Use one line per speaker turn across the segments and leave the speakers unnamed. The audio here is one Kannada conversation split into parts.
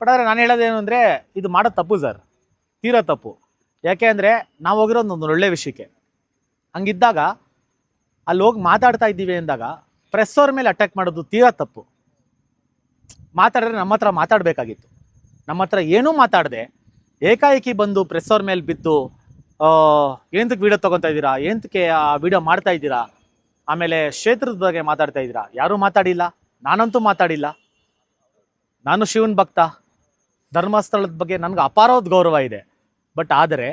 ಬಟ್ ಆದರೆ ನಾನು ಹೇಳೋದೇನು ಅಂದರೆ, ಇದು ಮಾಡೋ ತಪ್ಪು ಸರ್. ತೀರಾ ತಪ್ಪು. ಯಾಕೆ ಅಂದರೆ, ನಾವು ಹೋಗಿರೋದು ಒಂದು ಒಳ್ಳೆ ವಿಷಯಕ್ಕೆ. ಹಂಗಿದ್ದಾಗ, ಅಲ್ಲಿ ಹೋಗಿ ಮಾತಾಡ್ತಾ ಇದ್ದೀವಿ ಅಂದಾಗ ಪ್ರೆಸ್ ಅವ್ರ ಮೇಲೆ ಅಟ್ಯಾಕ್ ಮಾಡೋದು ತೀರಾ ತಪ್ಪು. ಮಾತಾಡಿದ್ರೆ ನಮ್ಮ ಹತ್ರ ಮಾತಾಡಬೇಕಾಗಿತ್ತು. ನಮ್ಮ ಹತ್ರ ಏನೂ ಮಾತಾಡದೆ, ಏಕಾಏಕಿ ಬಂದು ಪ್ರೆಸ್ ಅವ್ರ ಮೇಲೆ ಬಿದ್ದು ಏನಕ್ಕೆ ವೀಡಿಯೋ ತೊಗೊತಾ ಇದ್ದೀರಾ ಏನಕ್ಕೆ ಆ ವಿಡಿಯೋ ಮಾಡ್ತಾ ಇದ್ದೀರಾ, ಆಮೇಲೆ ಕ್ಷೇತ್ರದ ಬಗ್ಗೆ ಮಾತಾಡ್ತಾ ಇದ್ದೀರಾ, ಯಾರೂ ಮಾತಾಡಿಲ್ಲ, ನಾನಂತೂ ಮಾತಾಡಿಲ್ಲ. ನಾನು ಶಿವನ್ ಭಕ್ತ. ಧರ್ಮಸ್ಥಳದ ಬಗ್ಗೆ ನನಗೆ ಅಪಾರವಾದ ಗೌರವ ಇದೆ. ಬಟ್ ಆದರೆ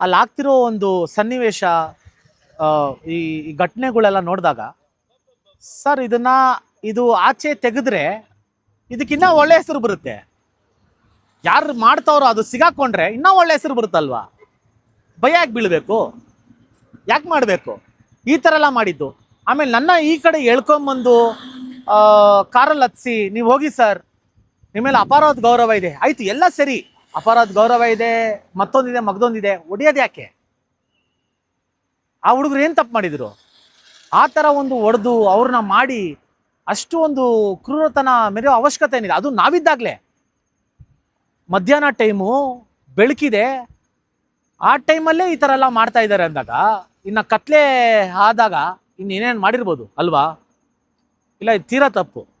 ಅಲ್ಲಿ ಆಗ್ತಿರೋ ಒಂದು ಸನ್ನಿವೇಶ ಈ ಘಟನೆಗಳೆಲ್ಲ ನೋಡಿದಾಗ, ಸರ್ ಇದನ್ನ, ಇದು ಆಚೆ ತೆಗೆದ್ರೆ ಇದಕ್ಕಿನ್ನ ಒಳ್ಳೆ ಹೆಸರು ಬರುತ್ತೆ. ಯಾರು ಮಾಡ್ತಾವ್ರೋ ಅದು ಸಿಗಾಕೊಂಡ್ರೆ ಇನ್ನೂ ಒಳ್ಳೆ ಹೆಸರು ಬರುತ್ತಲ್ವಾ? ಭಯ ಯಾಕೆ ಬೀಳಬೇಕು? ಯಾಕೆ ಮಾಡಬೇಕು? ಈ ಥರ ಎಲ್ಲ ಮಾಡಿದ್ದು. ಆಮೇಲೆ ನನ್ನ ಈ ಕಡೆ ಎಳ್ಕೊಂಬಂದು ಕಾರಲ್ಲಿ ಹತ್ಸಿ, ನೀವು ಹೋಗಿ ಸರ್ ನಿಮ್ಮ ಮೇಲೆ ಅಪಾರವಾದ ಗೌರವ ಇದೆ. ಆಯ್ತು, ಎಲ್ಲ ಸರಿ. ಅಪಾರವಾದ ಗೌರವ ಇದೆ, ಮತ್ತೊಂದಿದೆ, ಮಗದೊಂದಿದೆ. ಹೊಡಿಯೋದು ಯಾಕೆ? ಆ ಹುಡುಗರು ಏನು ತಪ್ಪು ಮಾಡಿದ್ರು? ಆ ಥರ ಒಂದು ಹೊಡೆದು ಅವ್ರನ್ನ ಮಾಡಿ ಅಷ್ಟು ಒಂದು ಕ್ರೂರತನ ಮೆರೆಯೋ ಅವಶ್ಯಕತೆ ಏನಿದೆ ಅದು ನಾವಿದ್ದಾಗಲೇ. ಮಧ್ಯಾಹ್ನ ಟೈಮು, ಬೆಳಕಿದೆ. ಆ ಟೈಮಲ್ಲೇ ಈ ಥರ ಎಲ್ಲ ಮಾಡ್ತಾ ಇದ್ದಾರೆ ಅಂದಾಗ, ಇನ್ನು ಕತ್ಲೆ ಆದಾಗ ಇನ್ನೇನೇನು ಮಾಡಿರ್ಬೋದು, ಅಲ್ವಾ? ಇಲ್ಲ, ಇದು ತೀರಾ ತಪ್ಪು.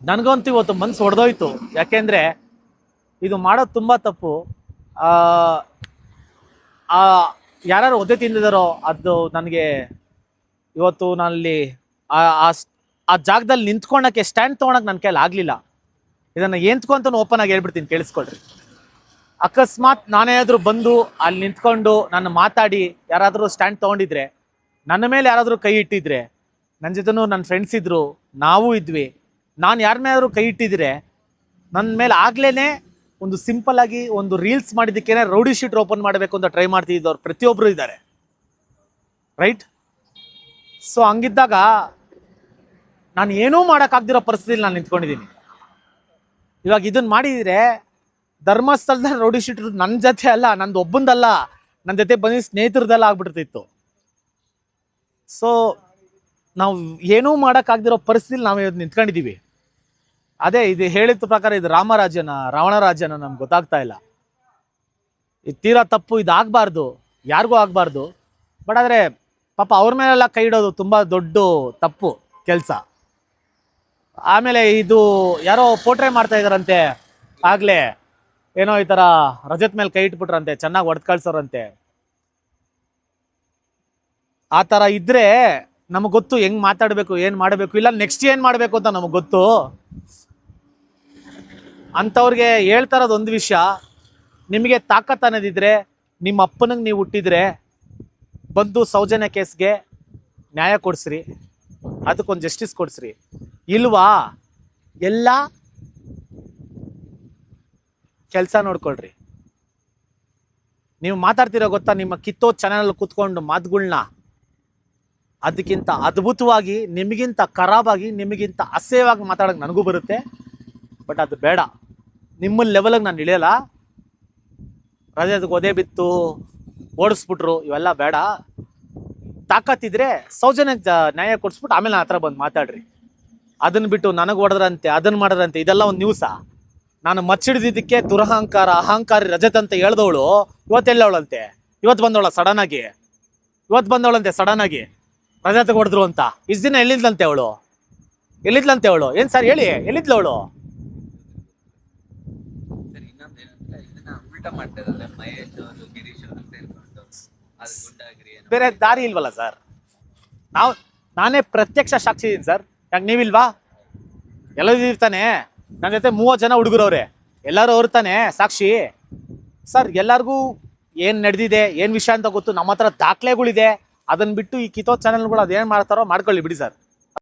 ನನಗಂತೂ ಇವತ್ತು ಮನ್ಸು ಹೊಡೆದೋಯ್ತು ಯಾಕೆಂದರೆ ಇದು ಮಾಡೋದು ತುಂಬ ತಪ್ಪು. ಯಾರು ಒದ್ದೆ ತಿಂದಿದಾರೋ ಅದು ನನಗೆ ಇವತ್ತು ನಾನಲ್ಲಿ ಆ ಆ ಜಾಗದಲ್ಲಿ ನಿಂತ್ಕೊಳಕ್ಕೆ ಸ್ಟ್ಯಾಂಡ್ ತೊಗೊಳಕ್ಕೆ ನನ್ನ ಕೈಲಿ ಆಗಲಿಲ್ಲ. ಇದನ್ನು ಏಂತ್ಕೊಂತ ಓಪನ್ ಆಗಿ ಹೇಳ್ಬಿಡ್ತೀನಿ, ಕೇಳಿಸ್ಕೊಳ್ರಿ. ಅಕಸ್ಮಾತ್ ನಾನೇನಾದರೂ ಬಂದು ಅಲ್ಲಿ ನಿಂತ್ಕೊಂಡು ನಾನು ಮಾತಾಡಿ ಯಾರಾದರೂ ಸ್ಟ್ಯಾಂಡ್ ತೊಗೊಂಡಿದ್ರೆ, ನನ್ನ ಮೇಲೆ ಯಾರಾದರೂ ಕೈ ಇಟ್ಟಿದ್ರೆ ನನ್ನ ಜೊತೆ ನನ್ನ ಫ್ರೆಂಡ್ಸ್ ಇದ್ದರು ನಾವೂ ಇದ್ವಿ. ನಾನು ಯಾರ ಮೇಲಾದರೂ ಕೈ ಇಟ್ಟಿದ್ರೆ ನನ್ನ ಮೇಲೆ ಆಗ್ಲೇ ಒಂದು ಸಿಂಪಲ್ ಆಗಿ ಒಂದು ರೀಲ್ಸ್ ಮಾಡಿದ್ದಕ್ಕೇನೆ ರೌಡಿ ಶೀಟ್ ಓಪನ್ ಮಾಡಬೇಕು ಅಂತ ಟ್ರೈ ಮಾಡ್ತಿದ್ದವ್ರು ಪ್ರತಿಯೊಬ್ಬರು ಇದ್ದಾರೆ. ರೈಟ್ ಸೊ ಹಂಗಿದ್ದಾಗ ನಾನು ಏನೂ ಮಾಡೋಕ್ಕಾಗ್ದಿರೋ ಪರಿಸ್ಥಿತಿಲಿ ನಾನು ನಿಂತ್ಕೊಂಡಿದ್ದೀನಿ. ಇವಾಗ ಇದನ್ನು ಮಾಡಿದರೆ ಧರ್ಮಸ್ಥಳದ ರೌಡಿ ಶೀಟ್ ನನ್ನ ಜೊತೆ ಅಲ್ಲ, ನಂದು ಒಬ್ಬಂದಲ್ಲ ನನ್ನ ಜೊತೆ ಬಂದು ಸ್ನೇಹಿತರದೆಲ್ಲ ಆಗ್ಬಿಡ್ತಿತ್ತು. ಸೊ ನಾವು ಏನೂ ಮಾಡೋಕ್ಕಾಗ್ದಿರೋ ಪರಿಸ್ಥಿತಿಲಿ ನಾವು ನಿಂತ್ಕೊಂಡಿದ್ದೀವಿ. ಅದೇ, ಇದು ಹೇಳಿದ ಪ್ರಕಾರ ಇದು ರಾಮರಾಜ್ಯನ ರಾವಣ ರಾಜ್ಯನ ನಮ್ಗೆ ಗೊತ್ತಾಗ್ತಾ ಇಲ್ಲ. ಇದು ತೀರಾ ತಪ್ಪು ಇದು ಆಗಬಾರ್ದು ಯಾರಿಗೂ ಆಗಬಾರ್ದು. ಬಟ್ ಆದರೆ, ಪಾಪ ಅವ್ರ ಮೇಲೆಲ್ಲ ಕೈ ಇಡೋದು ತುಂಬ ದೊಡ್ಡ ತಪ್ಪು ಕೆಲಸ. ಆಮೇಲೆ ಇದು ಯಾರೋ ಪೋಟ್ರೆ ಮಾಡ್ತಾ ಇದಾರಂತೆ ಆಗಲೇ. ಏನೋ ಈ ಥರ ರಜತ್ ಮೇಲೆ ಕೈ ಇಟ್ಬಿಟ್ರಂತೆ, ಚೆನ್ನಾಗಿ ಹೊಡೆದು ಕಳ್ಸೋರಂತೆ ಆ ಥರ ಇದ್ರೆ ನಮಗೆ ಗೊತ್ತು ಹೆಂಗ್ ಮಾತಾಡಬೇಕು, ಏನು ಮಾಡಬೇಕು, ಇಲ್ಲ ನೆಕ್ಸ್ಟ್ ಏನು ಮಾಡಬೇಕು ಅಂತ ನಮಗೆ ಗೊತ್ತು. ಅಂಥವ್ರಿಗೆ ಹೇಳ್ತಾ ಇರೋದು ಒಂದು ವಿಷಯ. ನಿಮಗೆ ತಾಕತ್ ಅನ್ನೋದಿದ್ರೆ ನಿಮ್ಮ ಅಪ್ಪನಿಗೆ ನೀವು ಹುಟ್ಟಿದರೆ ಬಂದು ಸೌಜನ್ಯ ಕೇಸ್ಗೆ ನ್ಯಾಯ ಕೊಡಿಸ್ರಿ. ಅದಕ್ಕೊಂದು ಜಸ್ಟಿಸ್ ಕೊಡಿಸ್ರಿ. ಇಲ್ವಾ? ಎಲ್ಲ ಕೆಲಸ ನೋಡ್ಕೊಳ್ರಿ. ನೀವು ಮಾತಾಡ್ತಿರೋ ಗೊತ್ತಾ, ನಿಮ್ಮ ಕಿತ್ತೋ ಚಾನಲ್ ಕೂತ್ಕೊಂಡು ಮಾತುಗಳ್ನ? ಅದಕ್ಕಿಂತ ಅದ್ಭುತವಾಗಿ, ನಿಮಗಿಂತ ಖರಾಬಾಗಿ, ನಿಮಗಿಂತ ಅಸಹ್ಯವಾಗಿ ಮಾತಾಡೋಕೆ ನನಗೂ ಬರುತ್ತೆ. ಬಟ್ ಅದು ಬೇಡ. ನಿಮ್ಮ ಲೆವೆಲಿಗೆ ನಾನು ಇಳಿಯಲ್ಲ? ರಾಜ್ಯದ ಒದೆ ಬಿತ್ತು, ಓಡಿಸ್ಬಿಟ್ರು, ಇವೆಲ್ಲ ಬೇಡ. ತಾಕತ್ತಿದ್ರೆ ಸೌಜನ್ಯಕ್ಕೆ ನ್ಯಾಯ ಕೊಡಿಸ್ಬಿಟ್ಟು ಆಮೇಲೆ ನನ್ನ ಹತ್ರ ಬಂದು ಮಾತಾಡ್ರಿ. ಅದನ್ನ ಬಿಟ್ಟು ನನಗೆ ಹೊಡೆದ್ರಂತೆ ಅದನ್ನ ಮಾಡಿದ್ರಂತೆ, ಇದೆಲ್ಲ ಒಂದು ನ್ಯೂಸಾ ನಾನು ಮಚ್ಚಿಡಿದಿದ್ದಕ್ಕೆ ದುರಹಂಕಾರ, ಅಹಂಕಾರಿ, ರಜತ್ ಅಂತ ಹೇಳ್ದವಳು ಇವತ್ತೆಲ್ಲವಳಂತೆ ಇವತ್ತು ಬಂದವಳ ಸಡನ್ ಆಗಿ? ಇವತ್ತು ಬಂದವಳಂತೆ ಸಡನ್ ಆಗಿ? ರಜತ್ ಹೊಡೆದ್ರು ಅಂತ? ಇಷ್ಟು ದಿನ ಎಲ್ಲಿದ್ಲಂತೆ ಅವಳು? ಎಲ್ಲಿದ್ಲಂತೆ ಅವಳು? ಏನು ಸರ್ ಹೇಳಿ? ಎಲ್ಲಿದ್ಲು ಅವಳು
ಸರ್ ಇನ್ನೊಂದು ಏನಂದ್ರೆ ಉಲ್ಟಾ ಮಾಡ್ತಾ ಅವರು, ಗಿರೀಶ್ ಅವರು ಸೇರ್ಕೊಂಡು ಅದು
ಬೇರೆ ದಾರಿ ಇಲ್ವಲ್ಲ ಸರ್? ನಾವು, ನಾನೇ ಪ್ರತ್ಯಕ್ಷ ಸಾಕ್ಷಿ ಇದ್ದೀನಿ ಸರ್. ಯಾಕೆ ನೀವಿಲ್ವಾ? ಎಲ್ಲರೂ ತಾನೆ? ನನ್ನ ಜೊತೆ ಮೂವತ್ತು ಜನ ಹುಡುಗರವ್ರೆ. ಎಲ್ಲರೂ ಅವ್ರು ತಾನೆ ಸಾಕ್ಷಿ? ಸರ್, ಎಲ್ಲರಿಗೂ ಏನು ನಡೆದಿದೆ, ಏನು ವಿಷಯ ಅಂತ ಗೊತ್ತು? ನಮ್ಮ ಹತ್ರ ದಾಖಲೆಗಳಿದೆ. ಅದನ್ನ ಬಿಟ್ಟು ಈ ಕಿತೋ ಚಾನಲ್ಗಳು ಅದೇನು ಮಾಡ್ತಾರೋ ಮಾಡ್ಕೊಳ್ಳಿ ಬಿಡಿ ಸರ್.